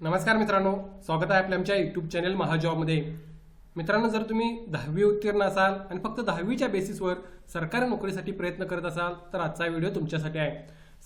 नमस्कार मित्रांनो स्वागत आहे आपल्या आमच्या युट्यूब चॅनल महाजॉबमध्ये मित्रांनो जर तुम्ही दहावी उत्तीर्ण असाल आणि फक्त दहावीच्या बेसिसवर सरकारी नोकरीसाठी प्रयत्न करत असाल तर आजचा व्हिडिओ तुमच्यासाठी आहे.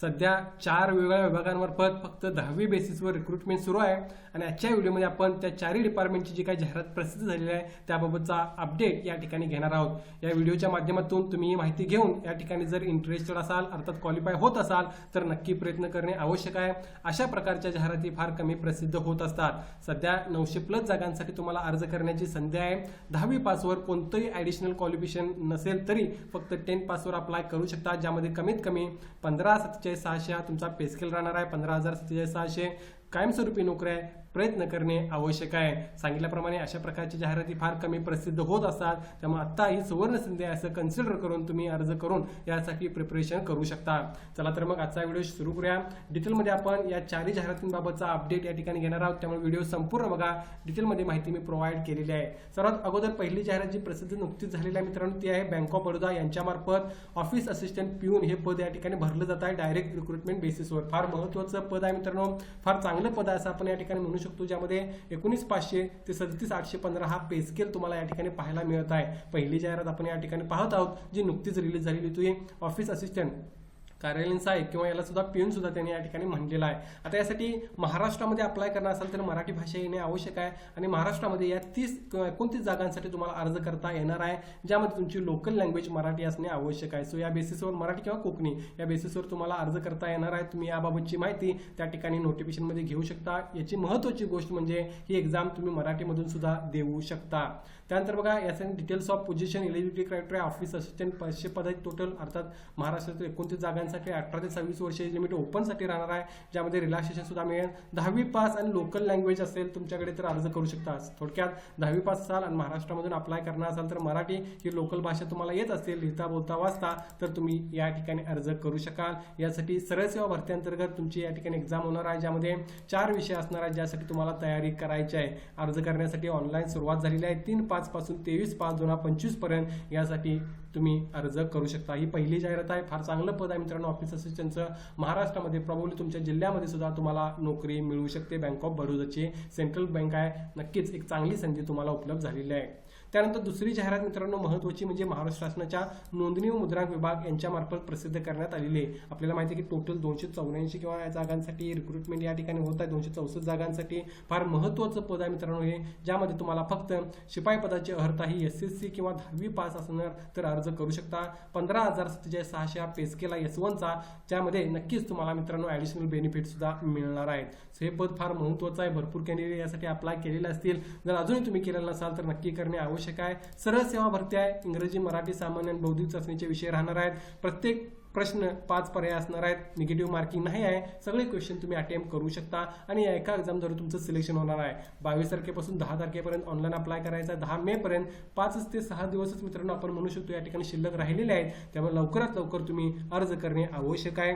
सध्या चार वेगवेगळ्या विभागांमार्फत फक्त दहावी बेसिसवर रिक्रुटमेंट सुरू आहे. आणि आजच्या व्हिडिओमध्ये आपण त्या चारही डिपार्टमेंटची जी काही जाहिरात प्रसिद्ध झालेली आहे त्याबाबतचा अपडेट या ठिकाणी घेणार आहोत. या व्हिडिओच्या माध्यमातून तुम्ही ही माहिती घेऊन या ठिकाणी जर इंटरेस्टेड असाल अर्थात क्वालिफाय होत असाल तर नक्की प्रयत्न करणे आवश्यक आहे. अशा प्रकारच्या जाहिराती फार कमी प्रसिद्ध होत असतात. सध्या नऊशे प्लस जागांसाठी तुम्हाला अर्ज करण्याची संधी आहे. दहावी पासवर कोणतंही ॲडिशनल क्वालिफिकेशन नसेल तरी फक्त टेन पासवर अप्लाय करू शकता ज्यामध्ये कमीत कमी पंधरा सत्तेचाळीस सहाशे हा तुमचा पेस्केल राहणार आहे. पंधरा हजार सत्तेचाळीस सहाशे कायमस्वरूपी नोकऱ्या आहे. प्रयत्न करणे आवश्यक आहे. सांगितल्याप्रमाणे अशा प्रकारची जाहिराती फार कमी प्रसिद्ध होत असतात. त्यामुळे आत्ता ही सुवर्ण संधी असं कन्सिडर करून तुम्ही अर्ज करून यासाठी प्रिपरेशन करू शकता. चला तर मग आजचा व्हिडिओ सुरू करूया. डिटेलमध्ये आपण या चारही जाहिरातींबाबतचा अपडेट या ठिकाणी घेणार आहोत. त्यामुळे व्हिडिओ संपूर्ण बघा. डिटेलमध्ये माहिती मी प्रोव्हाइड केलेली आहे. सर्वात अगोदर पहिली जाहिरात जी प्रसिद्ध नुकतीच झालेली आहे मित्रांनो ती आहे बँक ऑफ बडोदा यांच्यामार्फत ऑफिस असिस्टंट पिऊन हे पद या ठिकाणी भरलं जात आहे. डायरेक्ट रिक्रुटमेंट बेसिसवर फार महत्त्वाचं पद आहे मित्रांनो. फार चांगलं पद आहे असं आपण या ठिकाणी म्हणू शकतो ज्यामध्ये एकोणीस पाचशे ते सदतीस आठशे पंधरा हा पे स्केल तुम्हाला या ठिकाणी पाहायला मिळत आहे. पहिली जाहिरात आपण या ठिकाणी पाहत आहोत जी नुकतीच रिलीज झालेली होती. ऑफिस असिस्टंट कार्यालयीन आहे किंवा याला सुद्धा पिऊन सुद्धा त्यांनी या ठिकाणी म्हणलेला आहे. आता यासाठी महाराष्ट्रामध्ये अप्लाय करणार असाल तर मराठी भाषा येणे आवश्यक आहे आणि महाराष्ट्रामध्ये या तीस एकोणतीस जागांसाठी तुम्हाला अर्ज करता येणार आहे ज्यामध्ये तुमची लोकल लँग्वेज मराठी असणे आवश्यक आहे. सो या बेसिसवर मराठी किंवा कोकणी या बेसिसवर तुम्हाला अर्ज करता येणार आहे. तुम्ही याबाबतची माहिती त्या ठिकाणी नोटिफिकेशनमध्ये घेऊ शकता. याची महत्त्वाची गोष्ट म्हणजे ही एक्झाम तुम्ही मराठीमधून सुद्धा देऊ शकता. त्यानंतर बघा याचे details of position eligibility criteria office assistant पाचशे पद आहेत टोटल अर्थात महाराष्ट्रातील एकोणतीस जागांसाठी अठरा ते सव्वीस वर्षाची लिमिट ओपनसाठी राहणार आहे. ज्यामध्ये रिलॅक्सेशन सुद्धा मिळेल. दहावी पास आणि लोकल लँग्वेज असेल तुमच्याकडे तर अर्ज करू शकता. थोडक्यात दहावी पास असाल आणि महाराष्ट्रामधून अप्लाय करणार असाल तर मराठी ही लोकल भाषा तुम्हाला येत असेल लिहिता बोलता वाचता तर तुम्ही या ठिकाणी अर्ज करू शकाल. यासाठी सरळ सेवा भरती अंतर्गत तुमची या ठिकाणी एक्झाम होणार आहे ज्यामध्ये चार विषय असणार आहेत ज्यासाठी तुम्हाला तयारी करायची आहे. अर्ज करण्यासाठी ऑनलाईन सुरुवात झालेली आहे. तीन पाच पासून तेवीस पाच दोन हजार पंचवीसपर्यंत यासाठी तुम्ही अर्ज करू शकता. ही पहिली जाहिरात आहे. फार चांगलं पद आहे मित्रांनो. ऑफिस असिस्टंटचं महाराष्ट्रामध्ये प्रॉब्ली तुमच्या जिल्ह्यामध्ये सुद्धा तुम्हाला नोकरी मिळू शकते. बँक ऑफ बडोदाची सेंट्रल बँक आहे. नक्कीच एक चांगली संधी तुम्हाला उपलब्ध झालेली आहे. त्यानंतर दुसरी जाहिरात मित्रांनो महत्वाची म्हणजे महाराष्ट्र शासनाच्या नोंदणी व मुद्रांक विभाग यांच्यामार्फत प्रसिद्ध करण्यात आलेली आहे. आपल्याला माहिती आहे की टोटल दोनशे चौऱ्याऐंशी किंवा या जागांसाठी रिक्रुटमेंट या ठिकाणी होत आहे. दोनशे चौसष्ट जागांसाठी फार महत्त्वाचं पद आहे मित्रांनो हे ज्यामध्ये तुम्हाला फक्त शिपाई पदाची अर्हता ही एस एस सी किंवा दहावी पास असणार तर अर्ज करू शकता. पंधरा हजार सत्तेचाळीस सहाशे हा पेस्केला एस वनचा ज्यामध्ये नक्कीच तुम्हाला मित्रांनो ॲडिशनल बेनिफिट सुद्धा मिळणार आहेत. सो हे पद फार महत्त्वाचं आहे. भरपूर कॅन्डिडेट यासाठी अप्लाय केलेले असतील. जर अजूनही तुम्ही केलेलं नसाल तर नक्की करणे आवश्यक आहे. सरळ सेवा भरती आहे. इंग्रजी मराठी सामान्य आणि बौद्धिक चाचणीचे विषय राहणार आहेत. प्रत्येक प्रश्न पाच पर्याय असणार आहेत. निगेटिव्ह मार्किंग नाही आहे. सगळे क्वेश्चन तुम्ही अटेम्प्ट करू शकता. आणि या एका एक्झामद्वारे तुमचं सिलेक्शन होणार आहे. बावीस तारखेपासून दहा तारखेपर्यंत ऑनलाईन अप्लाय करायचा आहे. दहा मे पर्यंत पाच ते सहा दिवसच मित्रांनो आपण म्हणू शकतो या ठिकाणी शिल्लक राहिलेले आहेत त्यामुळे लवकरात लवकर तुम्ही अर्ज करणे आवश्यक आहे.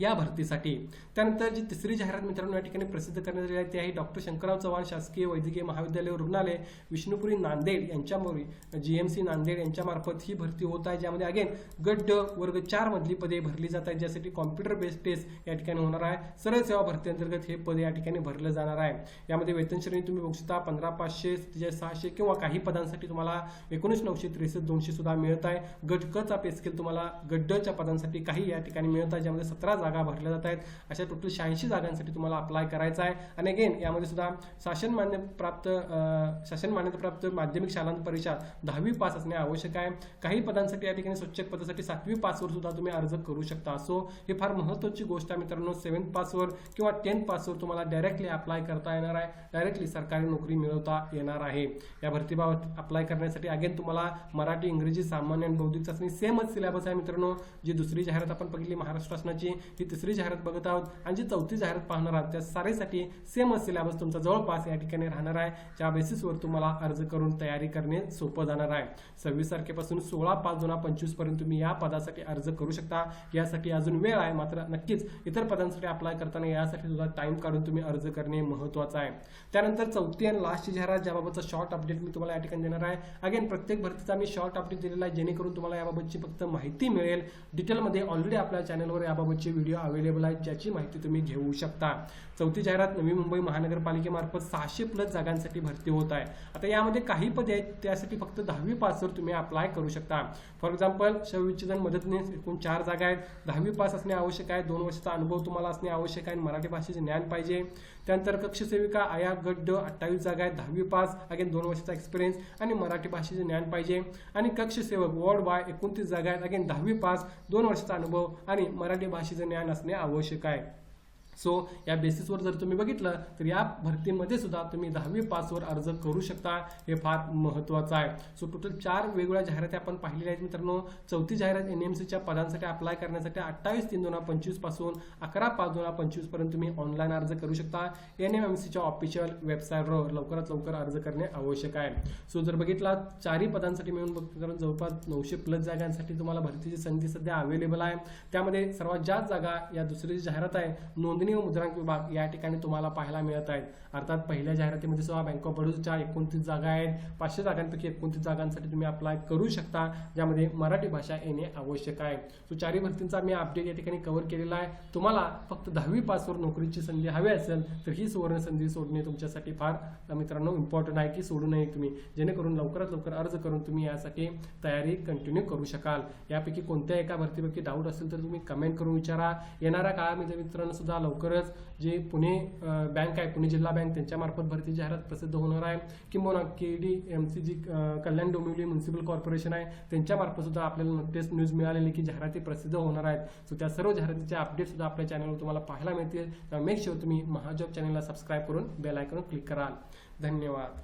या भरतीसाठी. त्यानंतर जी तिसरी जाहिरात मित्रांनो या ठिकाणी प्रसिद्ध करण्यात आली आहे ती आहे डॉक्टर शंकरराव चव्हाण शासकीय वैद्यकीय महाविद्यालय रुग्णालय विष्णुपुरी नांदेड यांच्यामुळे जी एम सी नांदेड यांच्यामार्फत ही भरती होत आहे ज्यामध्ये अगेन गड्ड वर्ग चार मधली पदे भरली जात आहेत ज्यासाठी कॉम्प्युटर बेस्ड टेस्ट या ठिकाणी होणार आहे. सरळ सेवा भरती अंतर्गत हे पद या ठिकाणी भरलं जाणार आहे. यामध्ये वेतन श्रेणी तुम्ही बघू शकता पंधरा पाचशे सहाशे किंवा काही पदांसाठी तुम्हाला एकोणीस नऊशे त्रेसष्ट दोनशे सुद्धा मिळत आहे. गट पेस्केल तुम्हाला गड्डच्या पदांसाठी काही या ठिकाणी मिळत आहे ज्यामध्ये सतरा जागा भरल्या जात आहेत. अशा टोटल शहाऐंशी जागांसाठी तुम्हाला अप्लाय करायचा आहे. आणि अगेन यामध्ये सुद्धा शासन मान्य प्राप्त शासन मान्यताप्राप्त माध्यमिक शालांत परीक्षा दहावी पास असणे आवश्यक आहे. काही पदांसाठी या ठिकाणी स्वच्छ पदासाठी सातवी पासवर सुद्धा तुम्ही अर्ज करू शकता. सो हे फार महत्त्वाची गोष्ट आहे मित्रांनो. सेव्हन्थ पासवर किंवा टेन्थ पासवर तुम्हाला डायरेक्टली अप्लाय करता येणार आहे. डायरेक्टली सरकारी नोकरी मिळवता येणार आहे. या भरतीबाबत अप्लाय करण्यासाठी अगेन तुम्हाला मराठी इंग्रजी सामान्य आणि बौद्धिक चाचणी सेमच सिलेबस आहे मित्रांनो जी दुसरी जाहिरात आपण बघितली महाराष्ट्र शासनाची. ही तिसरी जाहिरात बघत आहोत. आणि जी चौथी जाहिरात पाहणार आहात त्या सारेसाठी सेमच सिलेबस तुमचा जवळपास या ठिकाणी राहणार आहे. ज्या बेसिसवर तुम्हाला अर्ज करून तयारी करणे सोपं जाणार आहे. सव्वीस तारखेपासून सोळा पाच दोन पंचवीसपर्यंत तुम्ही या पदासाठी अर्ज करू शकता. यासाठी अजून वेळ आहे मात्र नक्कीच इतर पदांसाठी अप्लाय करताना यासाठी सुद्धा टाइम काढून तुम्ही अर्ज करणे महत्त्वाचं आहे. त्यानंतर चौथी आणि लास्टची जाहिरात ज्याबाबतचा शॉर्ट अपडेट मी तुम्हाला या ठिकाणी देणार आहे. अगेन प्रत्येक भरतीचा मी शॉर्ट अपडेट दिलेला आहे जेणेकरून तुम्हाला याबाबतची फक्त माहिती मिळेल. डिटेलमध्ये ऑलरेडी आपल्या चॅनलवर याबाबतची व्हिडिओ व्हिडिओ अवेलेबल आहेत ज्याची माहिती तुम्ही घेऊ शकता. चौथी जाहिरात नवी मुंबई महानगरपालिकेमार्फत सहाशे प्लस जागांसाठी भरती होत आहे. आता यामध्ये काही पदे आहेत त्यासाठी फक्त दहावी पासवर तुम्ही अप्लाय करू शकता. फॉर एक्झाम्पल शवविच्छेदन मदतनीस एकूण चार जागा आहेत. दहावी पास असणे आवश्यक आहे. दोन वर्षाचा अनुभव तुम्हाला असणे आवश्यक आहे. मराठी भाषेचे ज्ञान पाहिजे. त्यानंतर कक्षसेविका आया गड्ड अठ्ठावीस जागा आहेत. दहावी पास अगेन दोन वर्षाचा एक्सपिरियन्स आणि मराठी भाषेचे ज्ञान पाहिजे. आणि कक्षसेवक वॉर्ड बाय एकोणतीस जागा आहेत. अगेन दहावी पास दोन वर्षाचा अनुभव आणि मराठी भाषेचे ज्ञान असणे आवश्यक आहे. सो या बेसिसवर जर तुम्ही बघितलं तर या भरतीमध्ये सुद्धा तुम्ही दहावी पासवर अर्ज करू शकता. हे फार महत्त्वाचं आहे. सो टोटल चार वेगवेगळ्या जाहिराती आपण पाहिलेल्या आहेत मित्रांनो. चौथी जाहिरात एन एम सीच्या पदांसाठी अप्लाय करण्यासाठी अठ्ठावीस तीन दोन हजार पंचवीसपासून अकरा पाच दोन हजार पंचवीसपर्यंत तुम्ही ऑनलाईन अर्ज करू शकता. एन एम एम सीच्या ऑफिशियल वेबसाईटवर लवकरात लवकर अर्ज करणे आवश्यक आहे. सो जर बघितला चारही पदांसाठी मिळून बघतो कारण जवळपास नऊशे प्लस जागांसाठी तुम्हाला भरतीची संधी सध्या अवेलेबल आहे. त्यामध्ये सर्वात जास्त जागा या दुसरी जी जाहिरात आहे नोंदणी व मुद्रांक विभाग या ठिकाणी तुम्हाला पाहायला मिळत आहेत. अर्थात पहिल्या जाहिरातीमध्ये सुद्धा बँक ऑफ बडोदाच्या एकोणतीस जागा आहेत. पाचशे जागांपैकी एकोणतीस जागांसाठी तुम्ही अप्लाय करू शकता ज्यामध्ये मराठी भाषा येणे आवश्यक आहे. सो चारही भरतींचा मी अपडेट या ठिकाणी कव्हर केलेला आहे. तुम्हाला फक्त दहावी पासवर नोकरीची संधी हवी असेल तर ही सुवर्ण संधी सोडणे तुमच्यासाठी फार मित्रांनो इम्पॉर्टंट आहे की सोडू नये तुम्ही. जेणेकरून लवकरात लवकर अर्ज करून तुम्ही यासाठी तयारी कंटिन्यू करू शकाल. यापैकी कोणत्या एका भरतीपैकी डाऊट असेल तर तुम्ही कमेंट करून विचारा. येणाऱ्या काळामध्ये मित्रांनो सुद्धा लवकरच जे पुणे बँक आहे पुणे जिल्हा बँक त्यांच्यामार्फत भरती जाहिरात प्रसिद्ध होणार आहे. किंवा के डी एम सी जी कल्याण डोंबिवली म्युन्सिपल कॉर्पोरेशन आहे त्यांच्यामार्फत सुद्धा आपल्याला नुकतेच न्यूज मिळालेली की जाहिराती प्रसिद्ध होणार आहेत. सो त्या सर्व जाहिरातीचे अपडेट सुद्धा आपल्या चॅनलवर तुम्हाला पाहायला मिळतील. मेक शुअर तुम्ही महाजॉब चॅनलला सबस्क्राईब करून बेल आयकॉन क्लिक कराल. धन्यवाद.